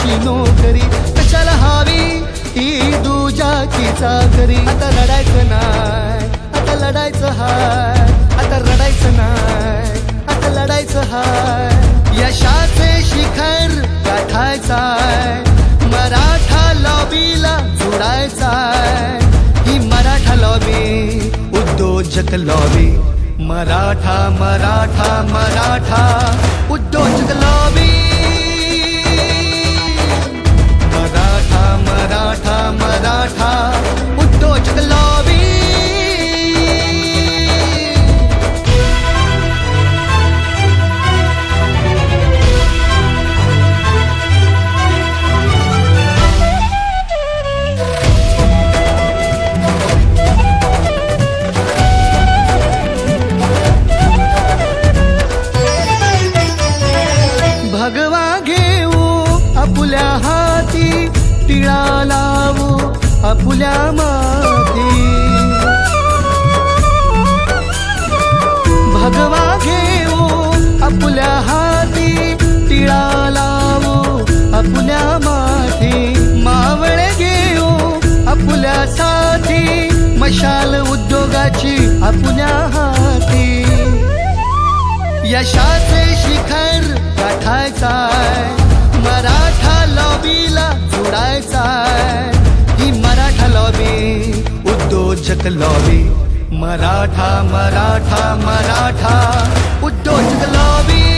पैशाची नोकरी कशाला हवी? ही दुजाची चाकरी. आता रडायचं नाय आता लढायचं हाय आता रडायचं नाय आता लढायचं हाय. यशाचे शिखर गाठायचाय मराठा लॉबीला जोडायचाय. ही मराठा लॉबी उद्योजक लॉबी. मराठा मराठा मराठा उद्योजक लॉबी. मराठा आपल्या माती भगवा घेऊ आपल्या हाती टिळा लावू आपल्या माती. मावळे घेऊ आपल्या साथी. मशाल उद्योगाची आपल्या हाती. यशाचे शिखर गाठायचाय. मराठा लॉबीला उद्योजक लॉबी मराठा मराठा मराठा उद्योजक लॉबी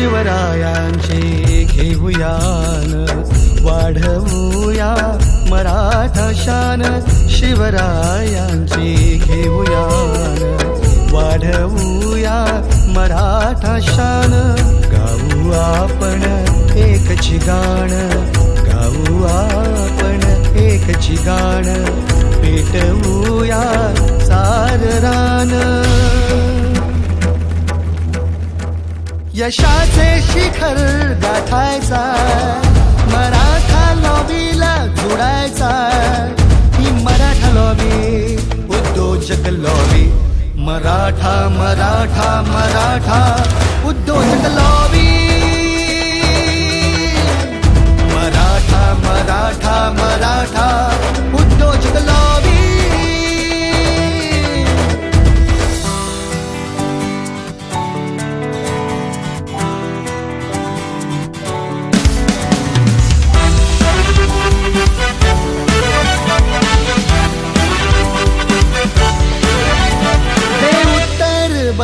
शिवरायांचे घेऊयान. वाढवूया मराठा शान. शिवरायांचे घेऊयान. वाढवूया मराठा शान. गाऊ आपण एकची गाण. गाऊ आपण एकची गाण. पेटवू यशाचे शिखर गाठायचा मराठा लॉबीला जोडायचा ही मराठा लॉबी उद्योजक लॉबी. मराठा मराठा मराठा.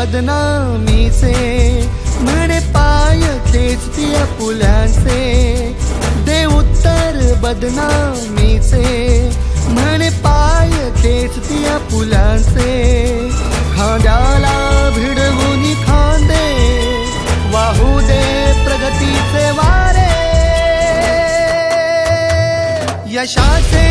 बदनामीचे म्हणे पाय खेचतीय पुलांचे दे उत्तर बदनामीचे म्हणे पाय खेचतीय पुलांचे खांद्याला भिडवून खांदे वाहू दे प्रगतीचे वारे. यशाचे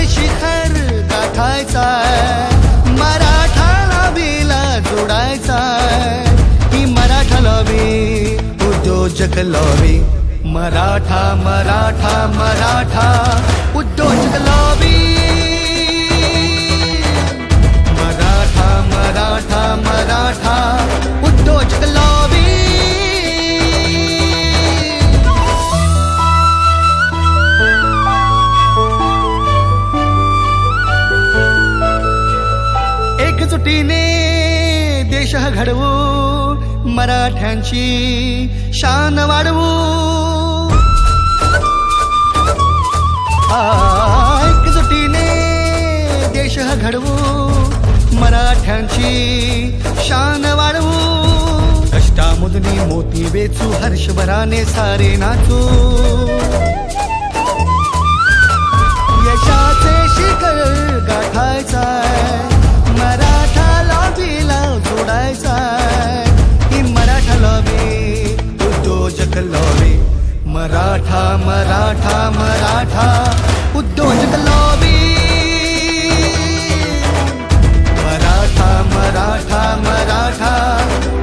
उद्योजक लॉबी मराठा मराठा मराठा उद्योजक लॉबी मराठा मराठा मराठा उद्योजक लॉबी एकजुटीने देश घडवू. मराठ्यांची शान वाढवू. एकजुटीने देश घडवू. मराठ्यांची शान वाढवू. कष्टामुदनी मोती वेचू हर्षभराने सारे नाचू. मराठा मराठा, उद्योजक लॉबी। मराठा मराठा मराठा,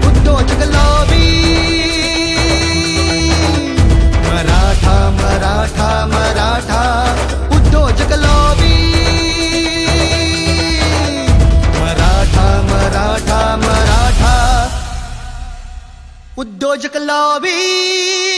उद्योजक लॉबी। मराठा मराठा मराठा, उद्योजक लॉबी। मराठा मराठा मराठा, उद्योजक लॉबी।